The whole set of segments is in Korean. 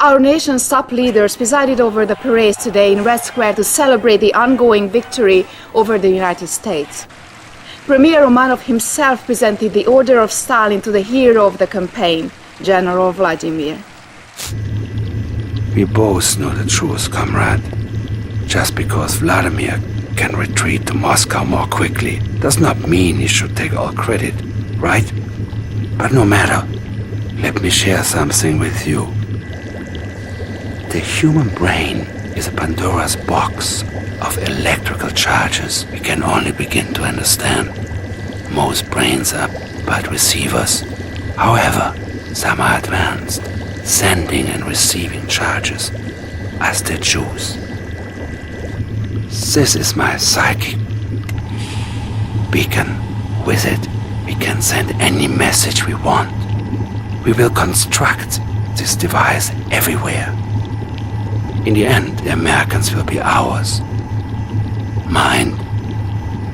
Our nation's top leaders presided over the parades today in Red Square to celebrate the ongoing victory over the United States. Premier Romanov himself presented the Order of Stalin to the hero of the campaign, General Vladimir. We both know the truth, comrade. Just because Vladimir can retreat to Moscow more quickly does not mean he should take all credit, right? But no matter, let me share something with you. The human brain is a Pandora's box of electrical charges we can only begin to understand. Most brains are but receivers. However, some are advanced, sending and receiving charges as they choose. This is my psychic beacon. With it, we can send any message we want. We will construct this device everywhere. In the end, the Americans will be ours. Mind,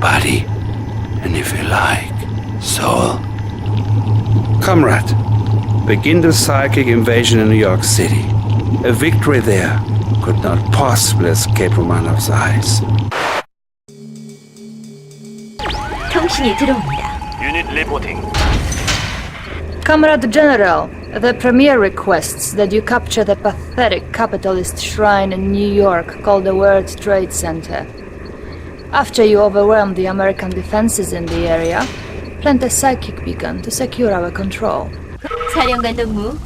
body, and if you like, soul. Comrade, begin the psychic invasion in New York City. A victory there could not possibly escape Romanov's eyes. 통신이 들어옵니다. 유닛 리포팅. Comrade General, the Premier requests that you capture the pathetic capitalist shrine in New York called the World Trade Center. After you overwhelm the American defenses in the area, plant a psychic beacon to secure our control. 사령관 동무,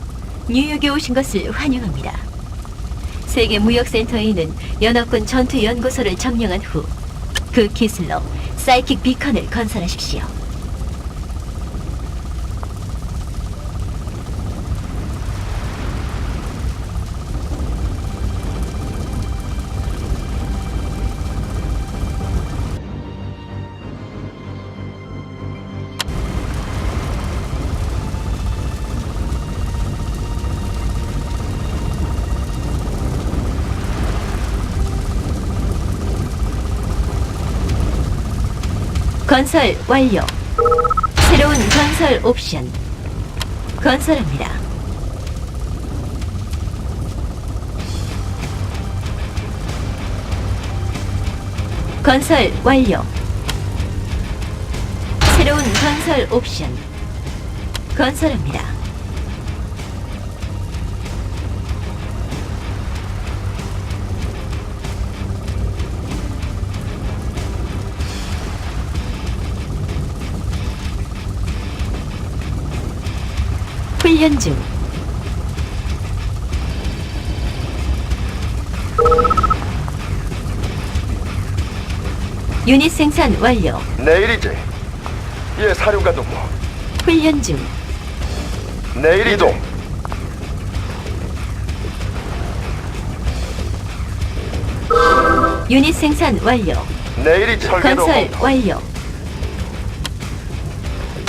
뉴욕에 오신 것을 환영합니다. 세계 무역센터에 있는 연합군 전투 연구소를 점령한 후 그 기술로 사이킥 비컨을 건설하십시오. 건설 완료. 새로운 건설 옵션. 건설합니다. 건설 완료. 새로운 건설 옵션. 건설합니다. 훈련 중. 유닛 생산 완료. 내일이지. 예, 사령관 동무. 훈련 중. 내일 이동. 유닛 생산 완료. 내일이지. 설계도 건설. 완료.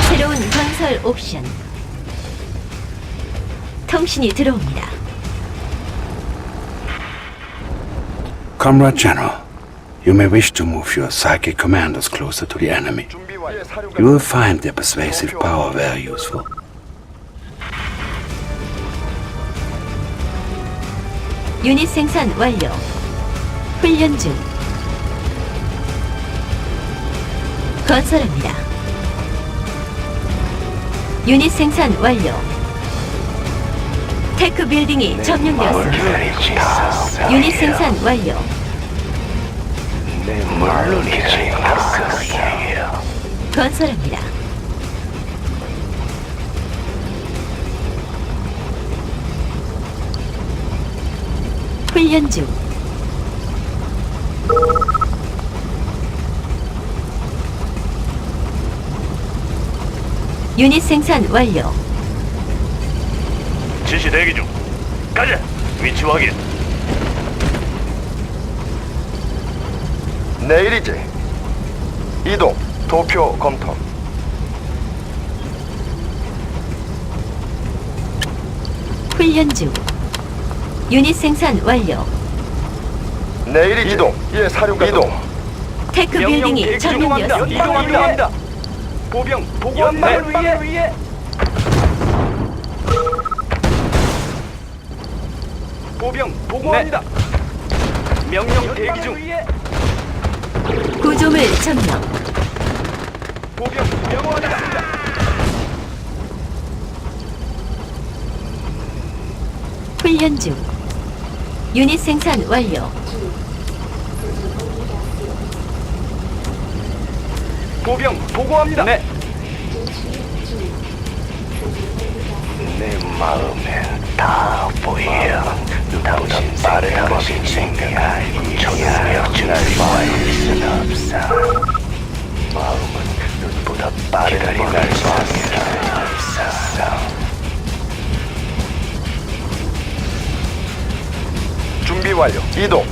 새로운 건설 옵션. 통신이 들어옵니다. Comrade General, you may wish to move your psychic commanders closer to the enemy. 예, You will find their persuasive power very useful. 유닛 생산 완료. 훈련 중. 건설합니다. 유닛 생산 완료. 테크 빌딩이 점령되었습니다. 유닛 생산 완료. 건설합니다. 훈련 중. 유닛 생산 완료. 지시 대기 중. 가자. 위치 확인. 내일이지. 이동. 도표 검토. 훈련 중. 유닛 생산 완료. 내일이지. 이동. 예, 사령관 이동. 테크 빌딩이 점령되었습니다. 이동합니다. 보병 보고합니다. 위에. 보병 보고합니다. 명령 대기 중. 구조물 점령. 보병 명호합니다. 훈련 중. 유닛 생산 완료. 보병 보고합니다. 네. 내 마음에 다 보여. 당신 빠른 당신 생각 초능력 준비할 순 없어. 마음은 눈보다 빠르다 날 방해할 수 없어. 준비 완료. 이동.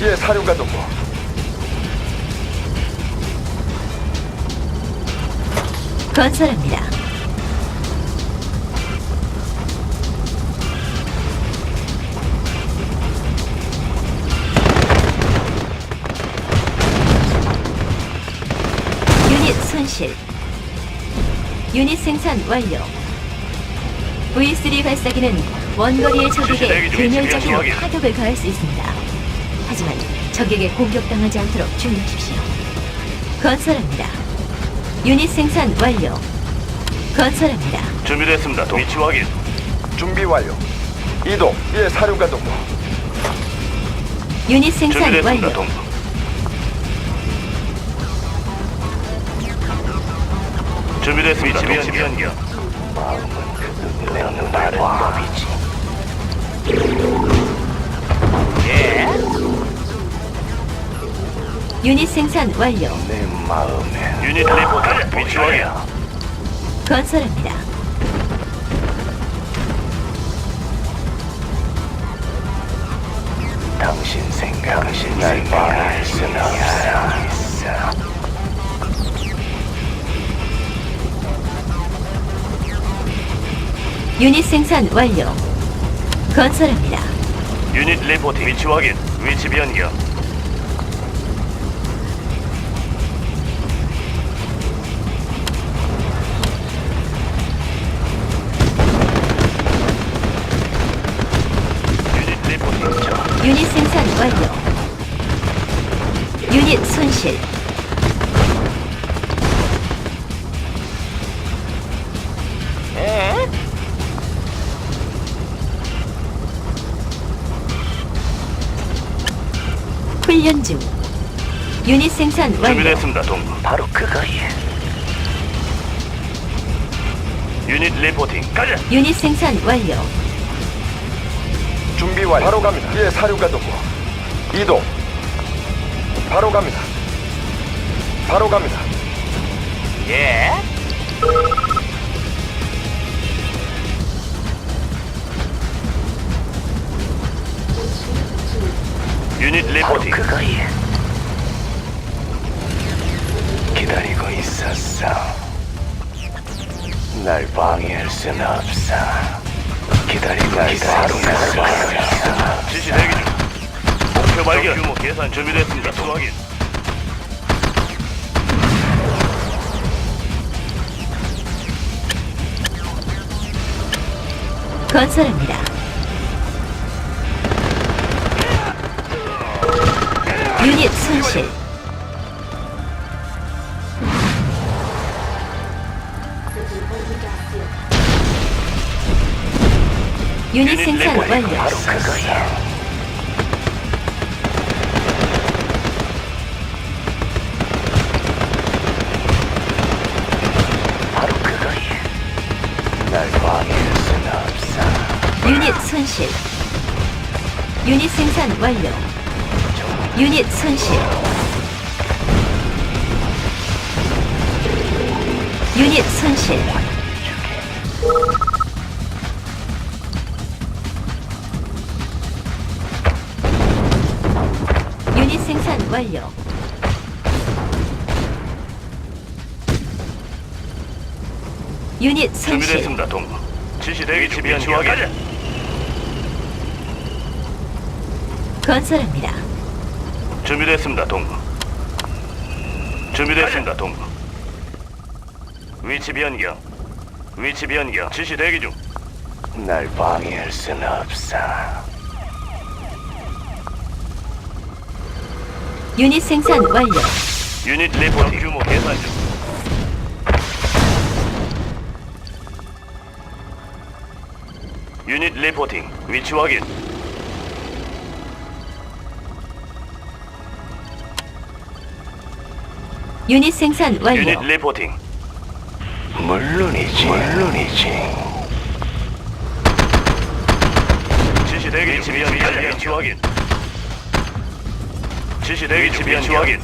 예, 사령관 동무. 건설합니다. 유닛 손실. 유닛 생산 완료. V3 발사기는 원거리의 적에게 균열적인 타격을 가할 수 있습니다. 하지만 적에게 공격당하지 않도록 주의하십시오. 건설합니다. 유닛 생산 완료. 건설합니다. 준비됐습니다. 위치 확인. 준비 완료. 이동. 예, 사령관 동무. 유닛 생산 준비됐습니다. 완료. 동무. 준비됐습니다. 위치 변경. 내 눈알 법이지. 유닛 생산 완료. 내 마음에 유닛 리포트. 위치 확인. 건설합니다. 당신 생각, 당신 날 방해할 순없 유닛 생산 완료. 건설합니다. 유닛 리포트. 위치 확인. 위치 변경. 유닛 리포트. 유닛 생산 완료. 유닛 손실. 훈련 중. 유닛 생산 완료. 준비됐습니다. 동무. 바로 그거야. 유닛 리포팅. 가자. 유닛 생산 완료. 준비 완료. 바로 갑니다. 예, 사령관 동무. 이동. 바로 갑니다. 바로 갑니다. 예. 유닛 리포팅. 그거야. 기다리고 있었어. 날 방해할 순 없어. 기다리고 있었어. 지시 대기 중. 목표 발견. 규모 계산 준비됐습니다. 수 확인. 건설합니다. 유닛 손실. 유닛 생산 완료. 그거야. 바로 그거야. 날 방해할 순 없어. 유닛 손실. 유닛 생산 완료. 유닛 손실. 유닛 손실. 유닛 생산 완료. 유닛 손실. 준비됐습니다. 동무. 지시 대기 확인. 가자. 건설합니다. 준비됐습니다, 동부. 준비됐습니다, 동부. 위치 변경. 위치 변경. 지시 대기 중. 날 방해할 순 없어. 유닛 생산 완료. 유닛 리포트 규모 계산 중. 유닛 리포팅 위치 확인. 유닛 생산 완료. 유닛 리포팅. 물론이지. 물론이지. 지시 대기 위치 위치 확인. 지시 대기 위치 변경 확인.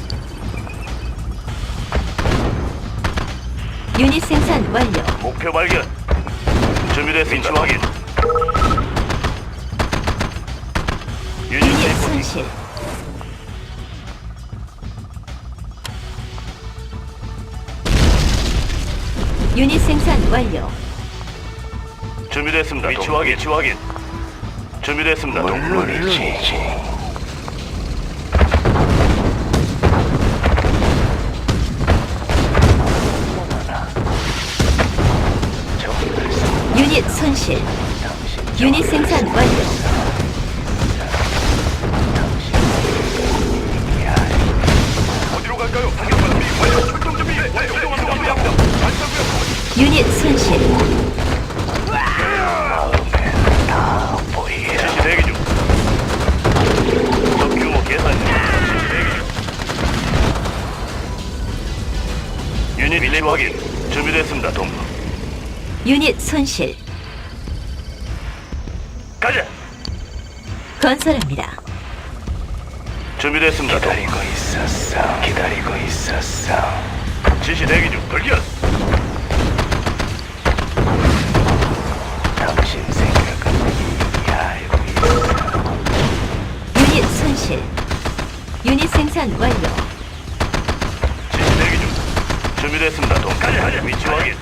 유닛 생산 완료. 목표 발견. 준비됐습니다. 위치 확인. 유닛 유닛 리포팅. 손실. 유닛 생산 완료. 준비됐습니다. 위치 확인. 위치 확인. 준비됐습니다. 물론이지. 유닛 손실. 유닛 생산 완료. 유닛 손실. 지시 대기 중. 적 규모 계산 중. 지시 대기 중. 유닛 위치 확인. 준비됐습니다. 동무. 유닛 손실. 가자. 건설합니다. 준비됐습니다. 기다리고 있었어. 기다리고 있었어. 지시 대기 중. 돌격. 당신 생각은 이미 알고 있어. 유닛 손실. 유닛 생산 완료. 지시 대기 중. 준비됐습니다. 동. 가자. 가자. 위치 확인.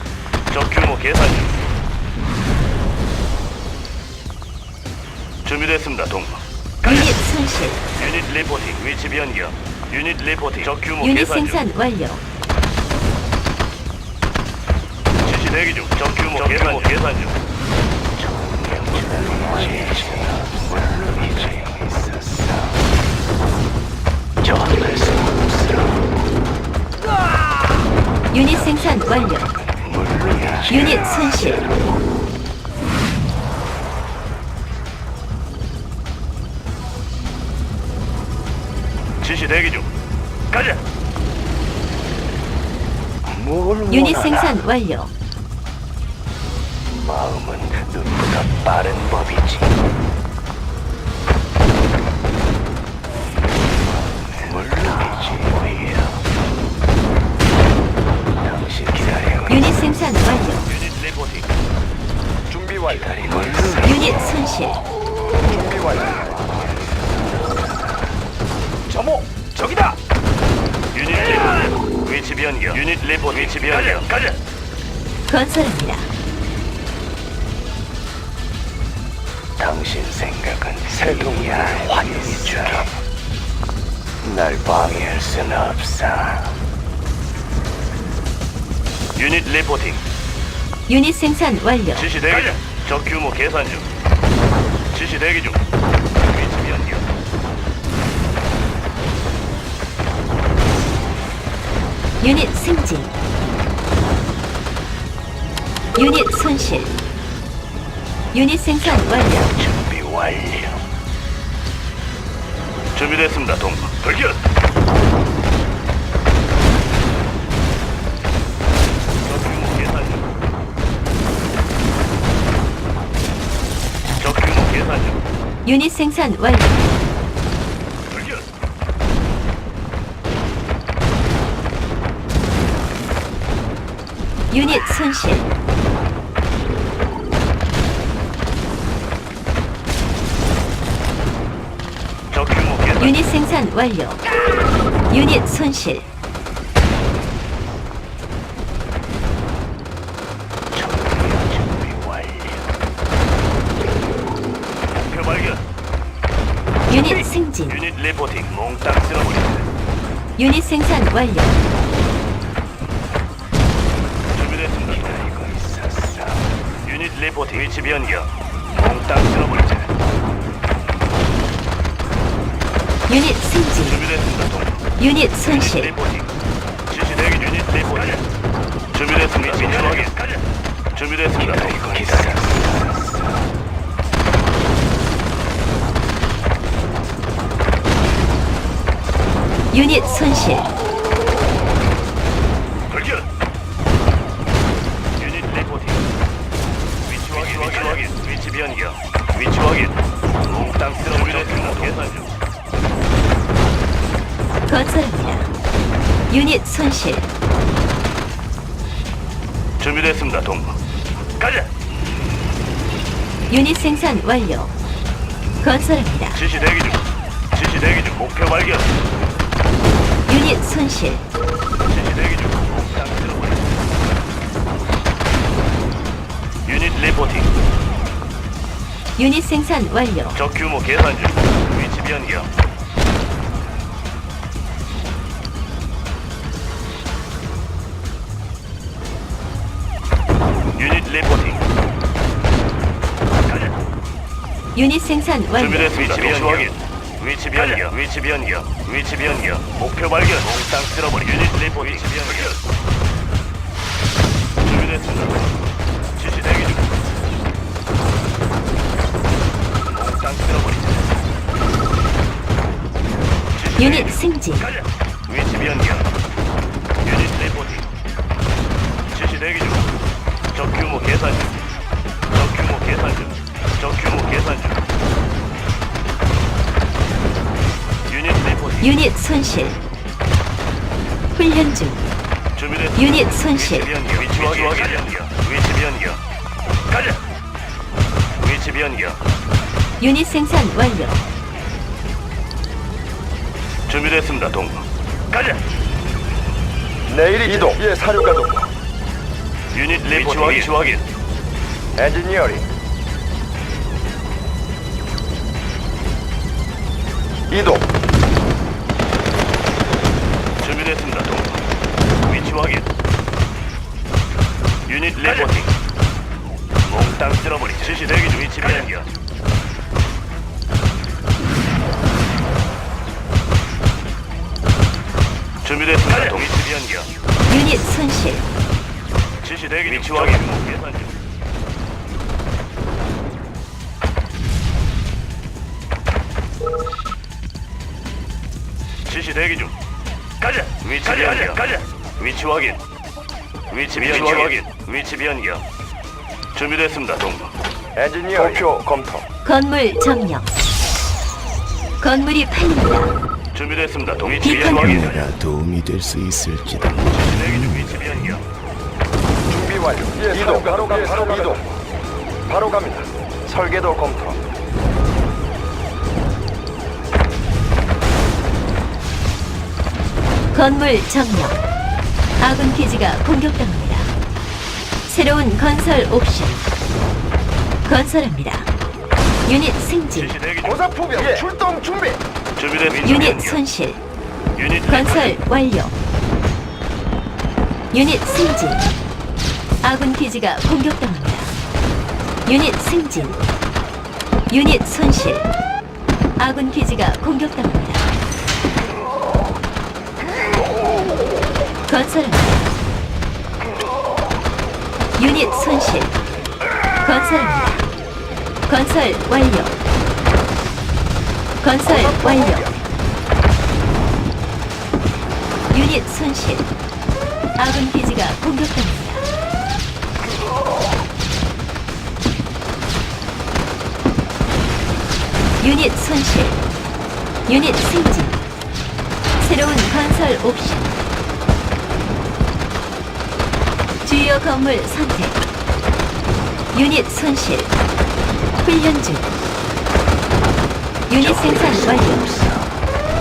적 규모 계산 중. 준비됐습니다. 동무. 유닛 손실. 유닛 리포팅 위치 변경. 유닛 리포팅 적 규모 유닛 계산 중. 생산 완료. 지시 대기 중. 적 규모 계산 중. 유닛 생산 완료. 유닛 손실. 지시 대기 중. 가자. 유닛 생산 완료. 마음은 눈보다 빠른 법이지. 물론이지 뭐예요. 당신 기다리고 유닛 생산 완료. 유닛 리포팅. 준비 완료. 기다리고 있어. 유닛 손실. 준비 완료. 점호 저기다. 유닛 리포팅. 위치 변경. 유닛 리포팅. 위치 변경. 가자. 건설합니다. 당신 생각은 새동이야 환희처럼 날 방해할 순 없어. 유닛 리포팅. 유닛 생산 완료. 지시 대기 중. 적 규모 계산 중. 지시 대기 중. 위치 변경. 유닛 승진. 유닛 손실. 유닛 생산 완료. 준비 완료. 준비됐습니다, 동무. 돌격. 적 규모 계산 중. 적 규모 계산 중. 유닛 생산 완료. 돌격. 유닛 손실. 생산 완료. 유닛 손실. 발견. 유닛 승진. 유닛 리포팅. 몽땅 쓸어버린다. 유닛 생산 완료. 준비됐습니다. 기다리고 있었어. 유닛 리포팅 위치 변경. 몽땅 쓸어 유닛 승진. 준비됐습니다. 유닛 손실. 지시 대기 유닛 리포팅. 준비됐습니다. 확인. 준비됐습니다. 동무. 유닛 손실. 위치 확인. 위치 변경. 위치 확인. 쓸어버렸습니다. 계산 중. 건설합니다. 유닛 손실. 준비됐습니다, 동무. 가자. 유닛 생산 완료. 건설합니다. 지시 대기 중. 지시 대기 중. 목표 발견. 유닛 손실. 지시 대기 중. 유닛 리포팅. 유닛 생산 완료. 적 규모 계산 중. 위치 변경. 리포팅. 유닛 생산 완료. 준비됐습니다. 위치 변경. 위치 변경. 위치 변경. 위치 변경. 목표 발견. 몽땅 쓸어버리. 유닛 리포팅. 위치 변경. 준비됐습니다. 지시 대기 중. 몽땅. 지시 유닛. 승진. 가자. 위치 변경. 유닛 리포팅. 지시 대기 중. 적 규모 계산 중. 적 규모 계산 중. 적 규모 계산 중. 유닛 리포팅. 유닛 손실. 훈련 중. 준비됐습니다. 유닛 손실. 위치 변경. 위치 확인. 위치 변경. 가자. 위치 변경. 유닛 생산 완료. 준비됐습니다, 동무. 가자. 내일 이동. 예, 사령관 동무. 유닛 리포팅. 위치 확인. 엔지니어링. 이동. 준비됐습니다, 동무. 위치 확인. 유닛 리포팅. 몽땅 쓸어버리. 지시 대기 중 위치 변경. 준비됐습니다, 동무. 위치 변경. 유닛 손실. 지시 대기 중 위치 확인. 지시 대기 중. 가자. 위치 변경. 가자. 위치 확인. 위치 변경. 확인. 위치 변경. 준비됐습니다, 동무. 엔지니어링. 목표 검토. 건물 점령. 건물이 팔립니다. 준비됐습니다. 위치 비컨 확인. 내가 도움이 될 수 있을지도 완료. 예, 이동. 바로 가. 바로 이동. 바로 갑니다. 설계도 검토. 건물 점령. 아군 기지가 공격당합니다. 새로운 건설 옵션. 건설합니다. 유닛 승진. 중. 고사포병 예. 출동 준비. 준비됐습니다. 유닛 손실. 유닛 건설 완료. 유닛 승진. 아군 기지가 공격당합니다. 유닛 승진. 유닛 손실. 아군 기지가 공격당합니다. 건설합니다. 유닛 손실. 건설합니다. 건설 완료. 건설 완료. 유닛 손실. 아군 기지가 공격당합니다. 유닛 손실. 유닛 승진. 새로운 건설 옵션. 주요 건물 선택. 유닛 손실. 훈련 중. 유닛 생산 완료.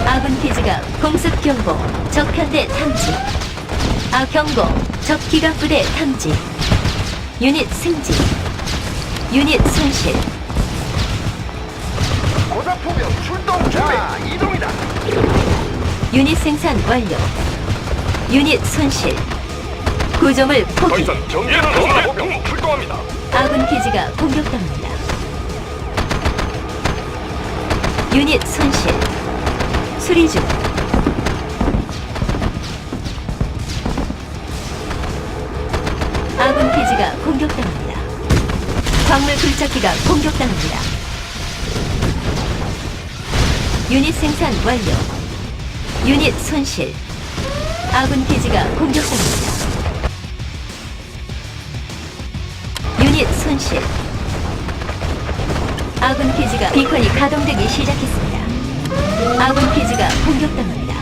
아군 기지가 공습 경보, 적 편대 탐지. 아 경고, 적 기갑 부대 탐지. 유닛 승진. 유닛 손실. 고사포병 출동 준비. 자, 이동이다. 유닛 생산 완료. 유닛 손실. 구점을 포기. 정리는 고사포병 출동합니다. 아군 기지가 공격당합니다. 유닛 손실. 수리 중. 아군 기지가 공격당합니다. 광물 굴착기가 공격당합니다. 유닛 생산 완료. 유닛 손실. 아군 기지가 공격당합니다. 유닛 손실. 아군 기지가 비컨이 가동되기 시작했습니다. 아군 기지가 공격당합니다.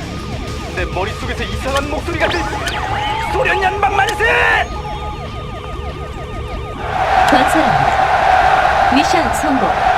내 머릿속에서 이상한 목소리가 들. 소련 연방 만세! 건설합니다. 미션 성공.